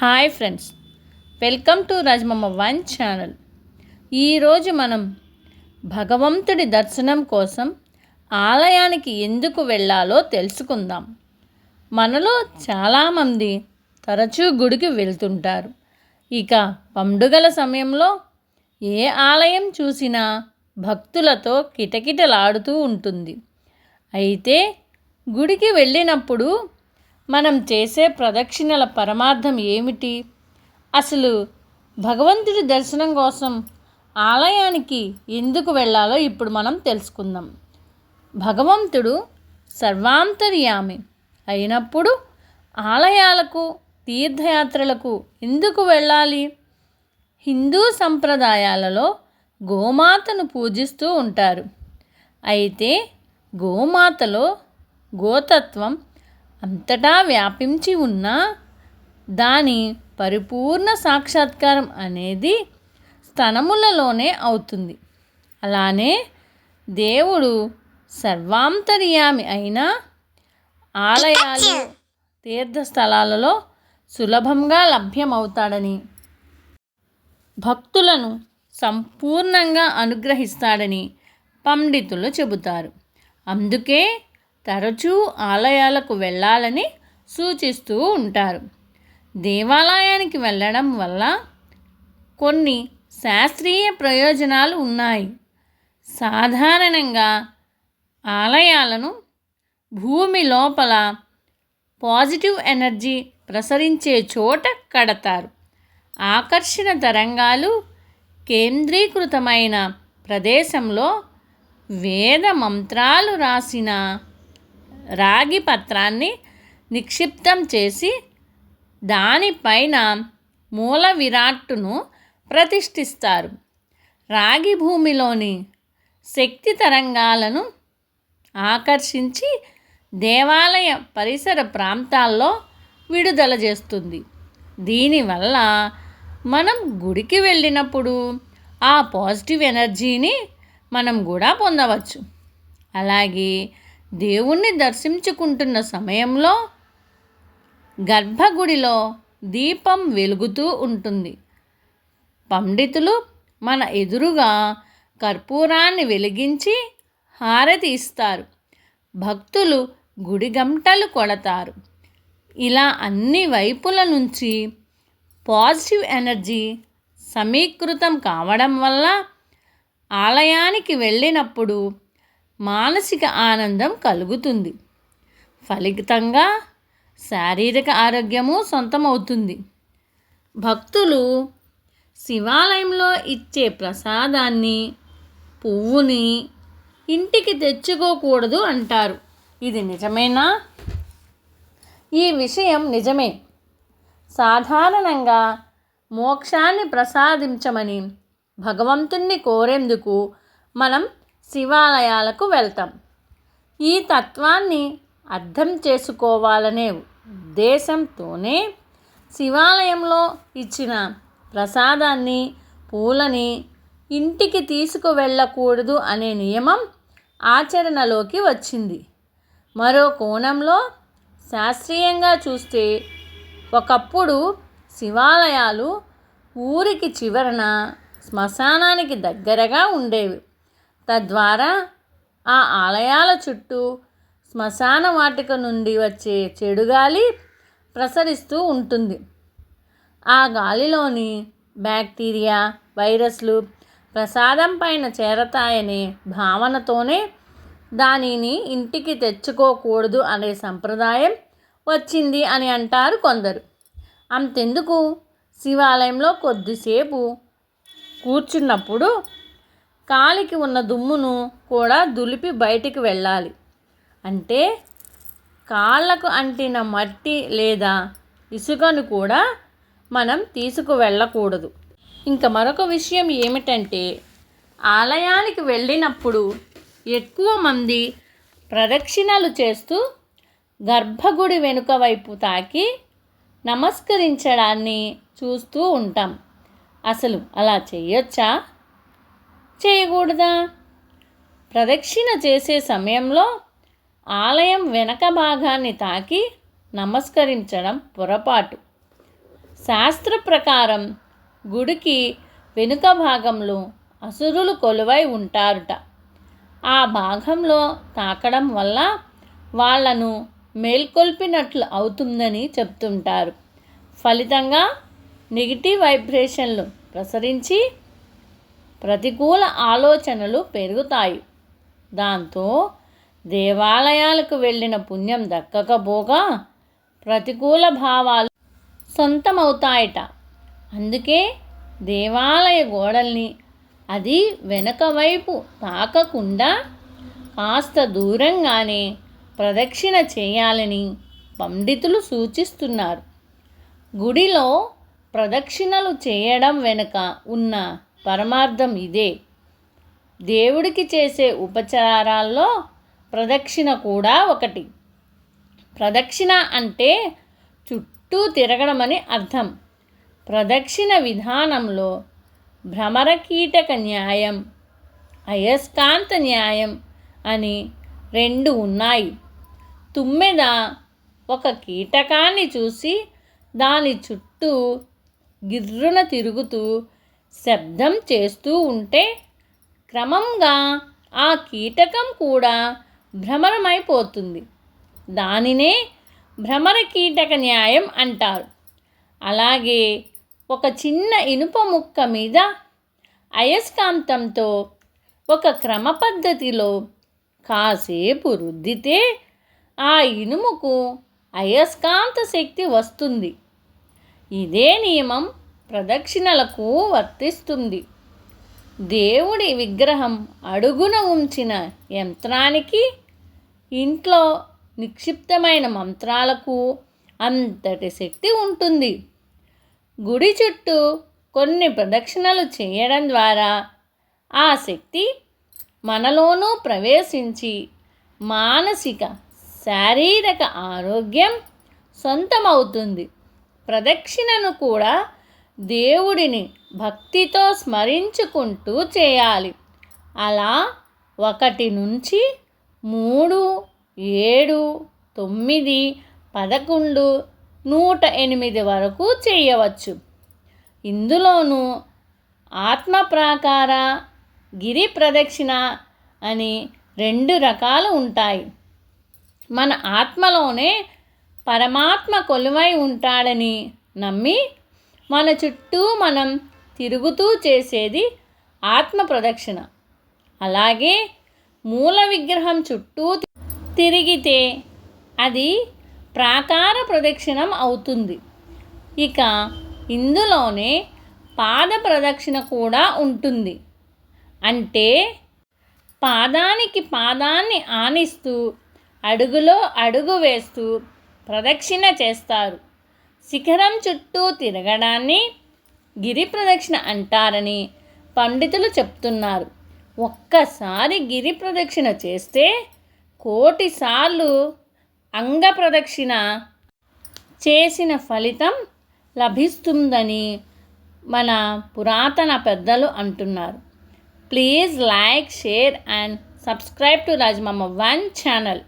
Hi friends. Welcome to Rajamamma one channel. ఈరోజు మనం భగవంతుడి దర్శనం కోసం ఆలయానికి ఎందుకు వెళ్ళాలో తెలుసుకుందాం. మనలో చాలామంది తరచూ గుడికి వెళ్తుంటారు. ఇక పండుగల సమయంలో ఏ ఆలయం చూసినా భక్తులతో కిటకిటలాడుతూ ఉంటుంది. అయితే గుడికి వెళ్ళినప్పుడు మనం చేసే ప్రదక్షిణల పరమార్థం ఏమిటి? అసలు భగవంతుడి దర్శనం కోసం ఆలయానికి ఎందుకు వెళ్ళాలో ఇప్పుడు మనం తెలుసుకుందాం. భగవంతుడు సర్వాంతర్యామి అయినప్పుడు ఆలయాలకు తీర్థయాత్రలకు ఎందుకు వెళ్ళాలి? హిందూ సంప్రదాయాలలో గోమాతను పూజిస్తూ ఉంటారు. అయితే గోమాతలో గోతత్వం అంతటా వ్యాపించి ఉన్న దాని పరిపూర్ణ సాక్షాత్కారం అనేది స్థనములలోనే అవుతుంది. అలానే దేవుడు సర్వాంతర్యామి అయిన ఆలయాలు తీర్థస్థలాలలో సులభంగా లభ్యమవుతాడని భక్తులను సంపూర్ణంగా అనుగ్రహిస్తాడని పండితులు చెబుతారు. అందుకే తరచూ ఆలయాలకు వెళ్ళాలని సూచిస్తూ ఉంటారు. దేవాలయానికి వెళ్ళడం వల్ల కొన్ని శాస్త్రీయ ప్రయోజనాలు ఉన్నాయి. సాధారణంగా ఆలయాలను భూమి లోపల పాజిటివ్ ఎనర్జీ ప్రసరించే చోట కడతారు. ఆకర్షణ తరంగాలు కేంద్రీకృతమైన ప్రదేశంలో వేద మంత్రాలు రాసిన రాగి పత్రాన్ని నిక్షిప్తం చేసి దానిపైన మూల విరాట్టును ప్రతిష్ఠిస్తారు. రాగి భూమిలోని శక్తి తరంగాలను ఆకర్షించి దేవాలయ పరిసర ప్రాంతాల్లో విడుదల చేస్తుంది. దీనివల్ల మనం గుడికి వెళ్ళినప్పుడు ఆ పాజిటివ్ ఎనర్జీని మనం కూడా పొందవచ్చు. అలాగే దేవుణ్ణి దర్శించుకుంటున్న సమయంలో గర్భగుడిలో దీపం వెలుగుతూ ఉంటుంది. పండితులు మన ఎదురుగా కర్పూరాన్ని వెలిగించి హారతి ఇస్తారు. భక్తులు గుడి గంటలు కొడతారు. ఇలా అన్ని వైపుల నుంచి పాజిటివ్ ఎనర్జీ సమీకృతం కావడం వల్ల ఆలయానికి వెళ్ళినప్పుడు మానసిక ఆనందం కలుగుతుంది. ఫలితంగా శారీరక ఆరోగ్యము సొంతమవుతుంది. భక్తులు శివాలయంలో ఇచ్చే ప్రసాదాన్ని పువ్వుని ఇంటికి తెచ్చుకోకూడదు అంటారు. ఇది నిజమేనా? ఈ విషయం నిజమే. సాధారణంగా మోక్షాన్ని ప్రసాదించమని భగవంతుణ్ణి కోరేందుకు మనం శివాలయాలకు వెళ్తాం. ఈ తత్వాన్ని అర్థం చేసుకోవాలనే ఉద్దేశంతోనే శివాలయంలో ఇచ్చిన ప్రసాదాన్ని పూలని ఇంటికి తీసుకువెళ్ళకూడదు అనే నియమం ఆచరణలోకి వచ్చింది. మరో కోణంలో శాస్త్రీయంగా చూస్తే ఒకప్పుడు శివాలయాలు ఊరికి చివరన శ్మశానానికి దగ్గరగా ఉండేవి. తద్వారా ఆ ఆలయాల చుట్టూ శ్మశాన వాటిక నుండి వచ్చే చెడు గాలి ప్రసరిస్తూ ఉంటుంది. ఆ గాలిలోని బ్యాక్టీరియా వైరస్లు ప్రసాదం పైన చేరతాయనే భావనతోనే దానిని ఇంటికి తెచ్చుకోకూడదు అనే సంప్రదాయం వచ్చింది అని అంటారు కొందరు. అంతెందుకు? శివాలయంలో కొద్దిసేపు కూర్చున్నప్పుడు కాలికి ఉన్న దుమ్మును కూడా దులిపి బయటికి వెళ్ళాలి. అంటే కాళ్ళకు అంటిన మట్టి లేదా ఇసుకను కూడా మనం తీసుకువెళ్ళకూడదు ఇంకా మరొక విషయం ఏమిటంటే ఆలయానికి వెళ్ళినప్పుడు ఎక్కువ మంది ప్రదక్షిణలు చేస్తూ గర్భగుడి వెనుక వైపు తాకి నమస్కరించడాన్ని చూస్తూ ఉంటాం. అసలు అలా చేయొచ్చా? చేయకూడదా? ప్రదక్షిణ చేసే సమయంలో ఆలయం వెనక భాగాన్ని తాకి నమస్కరించడం పొరపాటు. శాస్త్ర ప్రకారం గుడికి వెనుక భాగంలో అసురులు కొలువై ఉంటారుట. ఆ భాగంలో తాకడం వల్ల వాళ్ళను మేల్కొల్పినట్లు అవుతుందని చెప్తుంటారు. ఫలితంగా నెగిటివ్ వైబ్రేషన్లు ప్రసరించి ప్రతికూల ఆలోచనలు పెరుగుతాయి. దాంతో దేవాలయాలకు వెళ్ళిన పుణ్యం దక్కకపోగా ప్రతికూల భావాలు సొంతమవుతాయట. అందుకే దేవాలయ గోడల్ని అది వెనక వైపు తాకకుండా కాస్త దూరంగానే ప్రదక్షిణ చేయాలని పండితులు సూచిస్తున్నారు. గుడిలో ప్రదక్షిణలు చేయడం వెనుక ఉన్న పరమార్థం ఇదే. దేవుడికి చేసే ఉపచారాల్లో ప్రదక్షిణ కూడా ఒకటి. ప్రదక్షిణ అంటే చుట్టూ తిరగడమని అర్థం. ప్రదక్షిణ విధానంలో భ్రమరకీటక న్యాయం అయస్కాంత న్యాయం అని రెండు ఉన్నాయి. తుమ్మెద ఒక కీటకాన్ని చూసి దాని చుట్టూ గిర్రున తిరుగుతూ శబ్దం చేస్తూ ఉంటే క్రమంగా ఆ కీటకం కూడా భ్రమరమైపోతుంది. దానినే భ్రమర కీటక న్యాయం అంటారు. అలాగే ఒక చిన్న ఇనుప ముక్క మీద అయస్కాంతంతో ఒక క్రమ పద్ధతిలో కాసేపు రుద్దితే ఆ ఇనుముకు అయస్కాంత శక్తి వస్తుంది. ఇదే నియమం ప్రదక్షిణలకు వర్తిస్తుంది. దేవుడి విగ్రహం అడుగున ఉంచిన యంత్రానికి ఇంట్లో నిక్షిప్తమైన మంత్రాలకు అంతటి శక్తి ఉంటుంది. గుడి చుట్టూ కొన్ని ప్రదక్షిణలు చేయడం ద్వారా ఆ శక్తి మనలోనూ ప్రవేశించి మానసిక శారీరక ఆరోగ్యం సొంతమవుతుంది. ప్రదక్షిణను కూడా దేవుడిని భక్తితో స్మరించుకుంటూ చేయాలి. అలా ఒకటి నుంచి మూడు ఏడు తొమ్మిది పదకొండు నూట ఎనిమిది వరకు చేయవచ్చు. ఇందులోనూ ఆత్మ ప్రాకార గిరి ప్రదక్షిణ అని రెండు రకాలు ఉంటాయి. మన ఆత్మలోనే పరమాత్మ కొలువై ఉంటాడని నమ్మి మన చుట్టూ మనం తిరుగుతూ చేసేది ఆత్మ ప్రదక్షిణ. అలాగే మూల విగ్రహం చుట్టూ తిరిగితే అది ప్రాకార ప్రదక్షిణం అవుతుంది. ఇక ఇందులోనే పాద ప్రదక్షిణ కూడా ఉంటుంది. అంటే పాదానికి పాదాన్ని ఆనిస్తూ అడుగులో అడుగు వేస్తూ ప్రదక్షిణ చేస్తారు. శిఖరం చుట్టూ తిరగడాన్ని గిరి ప్రదక్షిణ అంటారని పండితులు చెప్తున్నారు. ఒక్కసారి గిరి ప్రదక్షిణ చేస్తే కోటిసార్లు అంగ ప్రదక్షిణ చేసిన ఫలితం లభిస్తుందని మన పురాతన పెద్దలు అంటున్నారు. Please like share and subscribe to Rajamamma one channel.